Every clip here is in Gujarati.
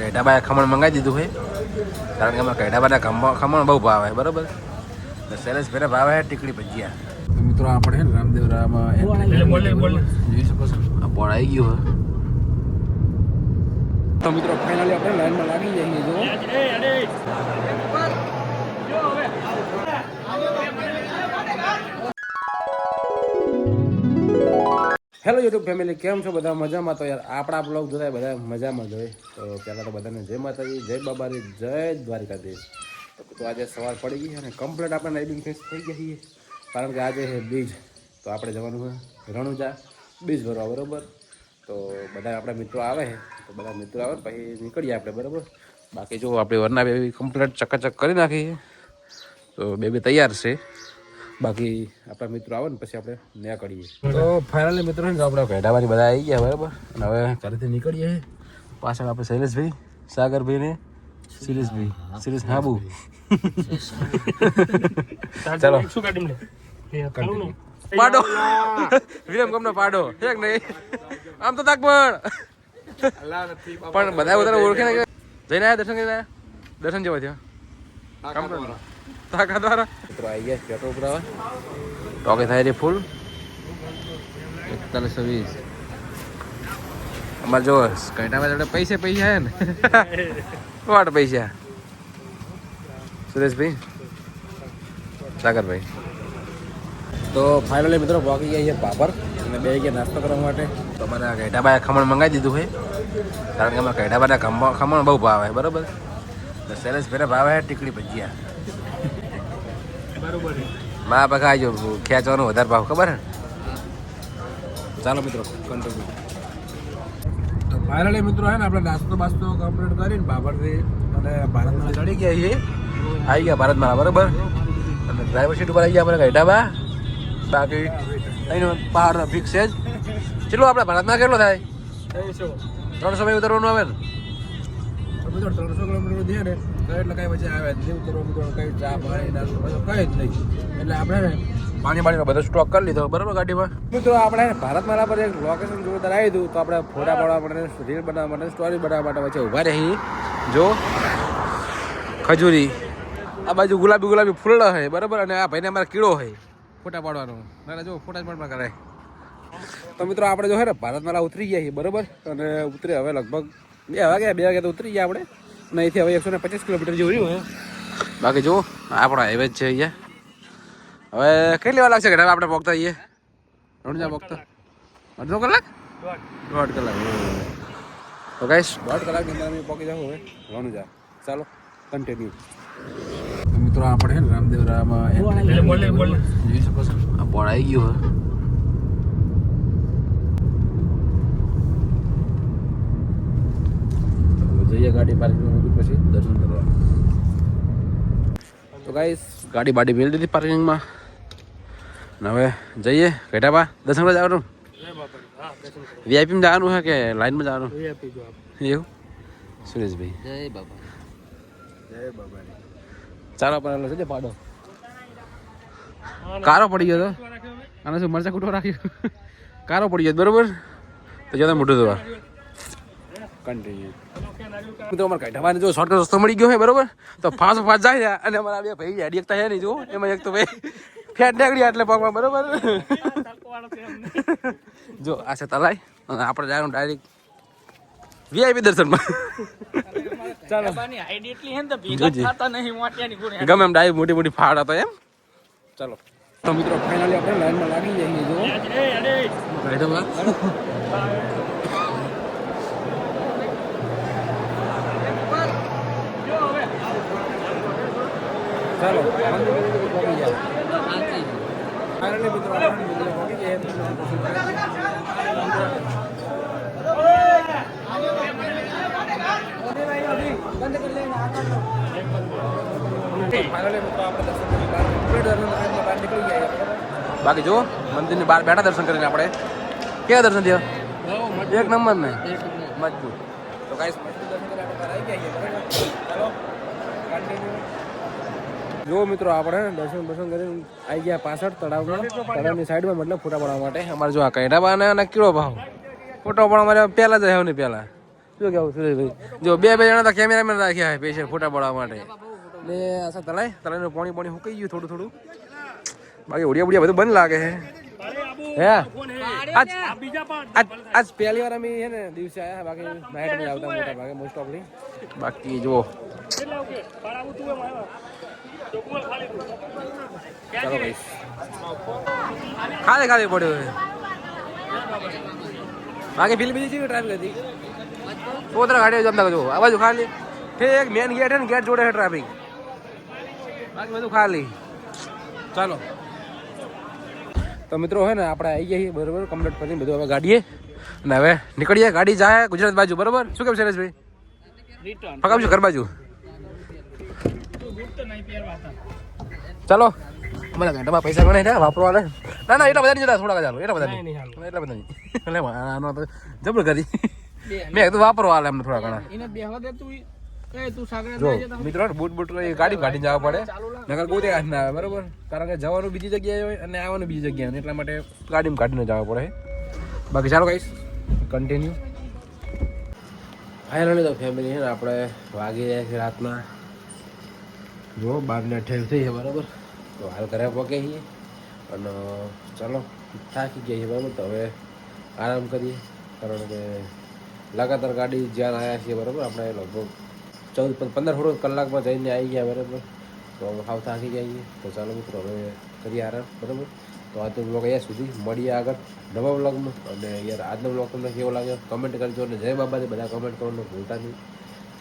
ગઈડાબાએ ખમણ મંગાવી દીધું હોય કારણ કે અમે ગઈડાબાના ખમણ ખમણ બહુ ભાવે બરોબર? સેલેસ ફેરે ભાવે ટીકડી ભજીયા. મિત્રો આપણે છે ને રામદેવરામાં જોઈ શકો છો. આ બોર્ડ આવી ગયું હોય તો મિત્રો ફાઇનલી આપણે લાઈનમાં લાગી જઈએ જો હેલો યુટ્યુબ ફેમિલી કેમ છો? બધા મજામાં? તો યાર, આપણા બ્લોગ જોતા બધા મજામાં જ હોય. તો પહેલાં તો બધાને જય માતાજી, જય બાબારી, જય દ્વારિકાધીશ. તો આજે સવાર પડી ગઈ અને કમ્પ્લીટ આપણે રાઇડિંગ ફેસ થઈ ગઈ છીએ. કારણ કે આજે છે બીજ. તો આપણે જવાનું છે રણુજા બીજ ભરવા, બરોબર? તો બધા આપણા મિત્રો આવે છે. તો બધા મિત્રો આવે પછી નીકળીએ આપણે, બરાબર? બાકી જો આપણે વરના બે કમ્પ્લીટ ચકાચક કરી નાખીએ. તો બે બે તૈયાર છે. બાકી આપણા મિત્રો આવે ને પછી આપણે ન્યા કરીએ. તો ફાઇનલી મિત્રો ને આપણે ભેડાવાની બધા આવી ગયા બરાબર? અને હવે ઘરેથી નીકળીએ. પાછળ આપણે શૈલેષભાઈ સાગરભાઈ ને શિરીષભાઈ શિરીષ હાબુ ચાલો. પાડો. વિરમ ગમનો પાડો. એક નહીં? આમ તો તાક પણ. પણ બધા વધારે ઓળખે ને જઈને આયા દર્શન કરીને આયા? દર્શન જેવા થયા. કામ કરો તાકા દ્વારા? મિત્રો આવી ગયા પેટ્રોલ આવે ટોકે થાય છે ફૂલ એકતાલીસો વીસ. અમારે જો કઈટામાં જોડે પૈસે પૈસા હે ને. વાટ પૈસા. સુરેશભાઈ? સાગરભાઈ? તો ફાઇનલી મિત્રો પહોંચી ગયા છે પાપર અને બે ગયા નાસ્તો કરવા માટે. તો અમારા ગઈડાબાએ ખમણ મંગાવી દીધું છે. કારણ કે અમારે ખમણ ખમણ બહુ ભાવે બરોબર? તો ફેરે ભાવે ટીકડી ભજીયા. મા બગા જો ખેંચવાનો વધારે ભાવ ખબર હે ચાલો મિત્રો કન્ટિન્યુ તો ફાઇનલી મિત્રો હે ને આપણે નાસ્તો બાસ્તો કમ્પ્લીટ કરીને બાબરથી અને ભારતમાં ચડી ગયા છીએ. આવી ગયા ભારતમાં બરોબર? અને ડ્રાઈવર સીટ ઉપર આવી ગયા આપણે ગઈડાબા બાકી અહીંનો બહાર ફિક્સ છે જ. કેટલો આપણે ભારતમાં કેટલો થાય? ત્રણસો ભાઈ ઉતરવાનું આવે ને? મિત્રો ત્રણસો કિલોમીટર દે ને, તો એટલે કઈ વચ્ચે આવે જીવ કરો ઉતરવાનું કંઈ ચા, પાણી, નાસ્તો કંઈ જ નહીં. એટલે આપણે પાણી પાણીનો બધો સ્ટોક કરી લીધો. બરાબર ગાડીમાં? મિત્રો, આપણે ભારતમાલા પર એક લોકેશન જોરદાર આવી હતું, તો આપણે ફોટા પાડવા માટે રીલ બનાવવા માટે સ્ટોરી બનાવવા માટે વચ્ચે ઊભા રહી. જો, ખજૂરી. આ બાજુ ગુલાબી ગુલાબી ફૂલ છે બરાબર? અને આ ભાઈને અમારે કીડો હોય ફોટા પાડવાનો. ના જો, ફોટા પણ કરાય તો મિત્રો, આપણે જો હે ને ભારતમાલા ઉતરી ગયા છીએ બરાબર? અને ઉતરે હવે લગભગ બે વાગે બે વાગે તો ઉતરી ગયા આપણે. અને અહીંથી હવે એકસો ને પચીસ કિલોમીટર જેવું રહ્યું બાકી જુઓ આપણો હાઈવે જ છે અહીંયા. હવે કેટલી વાર લાગશે ઘરે આપણે પહોંચતા આવીએ? રણજા પહોંચતા અડધો કલાક? દોઢ કલાક. તો ગાઈશ દોઢ કલાકની અંદર અમે પહોંચી જાવ હવે. રણજા ચાલો કન્ટિન્યુ મિત્રો આપણે છે ને રામદેવરામાં જોઈ શકો છો આ બોર્ડ આવી ગયું હે જઈએ ગાડી પાર્કિંગ પછી દર્શન કરવા. તો ગાઈસ ગાડી બાડી મેળ દીધી પાર્કિંગમાં. અને હવે જઈએ. ઘેટાબા દર્શન કરવા જવાનું? વીઆઈપીમાં જવાનું છે કે લાઈનમાં જવાનું? એવું? સુરેશભાઈ. જય બાબા. જય બાબા ચાલો પડેલો છે પાડો. કારો પડી ગયો તો. આને શું મરચા કૂટવા રાખ્યું? કારો પડી ગયો બરોબર? તો જતા મોટું દવા કન્ટિન્યુ તો અમારે કાઢવાની જો શોર્ટકટ રસ્તો મળી ગયો હોય બરોબર? તો ફાસ ફાસ જાય અને અમારા બે ભાઈ હેડી એકતા છે નહીં જો એમાં એક તો ભાઈ ફેટ નીકળી એટલે પગમાં બરોબર? જો આ છે તલાઈ. અને આપણે જવાનું ડાયરેક્ટ વીઆઈપી દર્શનમાં. ચાલો. હે ને ગમે એમ ડાયરેક્ટ મોટી મોટી ફાડ હતો એમ. ચાલો. તો મિત્રો ફાઇનલી આપણે લાઈનમાં લાગી જઈએ જો ચાલો મિત્રો પહોંચી કરી નીકળી ગયા બાકી જો મંદિરની બહાર બેઠા દર્શન કરીને આપણે. કેવા દર્શન થયા? એક નંબર. ને મજબૂત. તો કાંઈ દર્શન કરીને આપણે આવી ગયા છીએ, બરાબર ચાલો કન્ટિન્યુ જો મિત્રો, આપણે દર્શન દર્શન કરીને આવી ગયા પાછળ તળાવમાં. તળાવની સાઈડમાં મતલબ ફોટા પાડવા માટે. અમારે જો આ કૈડાબા બા અને કીડો ભાવ. ફોટો પણ અમારે પહેલા જ આવ્યો ને પહેલા. શું કેવું સુરેશભાઈ? જો બે બે જણા તો કેમેરામેન રાખ્યા છે પેશન્ટ ફોટા પાડવા માટે. ને અસર તળાય? તળાયનું પાણી પાણી સુકાઈ ગયું થોડું થોડું. બાકી ઉડિયા ઉડિયા બધું બંધ લાગે છે. હે? આજ આજ પહેલી વાર અમે છે ને દિવસે આયા બાકી નાઇટ આવતા મોટા ભાગે મોસ્ટ ઓફલી બાકી જુઓ ચાલો ભાઈ ખાલી ખાલી પડ્યો છે બાકી પેલી બીજી જેવી ટ્રાફિક હતી પોતરા ગાડીઓ જમતા જો આ બાજુ ખાલી ઠેક મેન ગેટ છે ને ગેટ જોડે છે ટ્રાફિક બાકી બધું ખાલી। ચાલો। તો મિત્રો હે ને આપણે આવી ગયા છીએ બરોબર કમ્પ્લીટ કરીને બધું હવે ગાડીએ. અને હવે નીકળીએ ગાડી જાય ગુજરાત બાજુ બરોબર? શું કેમ શૈલેષભાઈ? રિટર્ન પકાવશું ઘર બાજુ તું બૂટ તો નહીં પહેરવા હતા ચાલો. મને ઘંટામાં પૈસા ગણે ને વાપરવા ના ના એટલા બધા નહીં જતા થોડા ચાલો એટલા બધા નહીં, એટલા બધા નહીં એટલે આનો તો જબર કરી. મેં કીધું વાપરવા હાલે એમને થોડા ઘણા. એને બેહવા દે તું તું જો મિત્રો બૂટ બૂટ લઈ ગાડી કાઢીને જવા પડે. નગર ગોતે ના આવે બરોબર? કારણ કે જવાનું બીજી જગ્યાએ હોય અને આવવાનું બીજી જગ્યાએ. એટલા માટે ગાડીમાં કાઢીને જવા પડે. બાકી ચાલો કહીશ કન્ટિન્યુ ફાઇનલી તો ફેમિલી છે ને આપણે વાગી જાય છે રાતના. જો, બારને ઠેલ થઈ છે બરાબર? તો હાલ ઘરે પહોંચે છીએ અને, ચાલો, થાકી ગયા છીએ, બરાબર? તો હવે આરામ કરીએ. કારણ કે લગાતાર ગાડી જ્યાં આવ્યા છીએ, બરાબર? આપણે લગભગ ચૌદ પંદર સોળ કલાકમાં જઈને આવી ગયા, બરાબર? તો હવે થાકી ગયા છીએ. તો ચાલો, મિત્રો, હવે કરીએ આરામ, બરાબર? તો આજનો બ્લોગ અહીંયા સુધી. મળીએ આગળ નવા બ્લોગમાં અને યાર, આજનો બ્લોગ તમને કેવો લાગ્યો? કમેન્ટ કરજો અને જય બાબાને બધા કમેન્ટ કરવાનું ભૂલતા નહીં.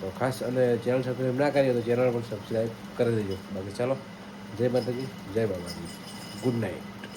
તો ખાસ અને ચેનલ સબસ્ક્રાઈબ ના કરીએ તો ચેનલ પણ સબસ્ક્રાઈબ કરી દેજો. બાકી ચાલો, જય માતાજી, જય બાબાજી ગુડ નાઇટ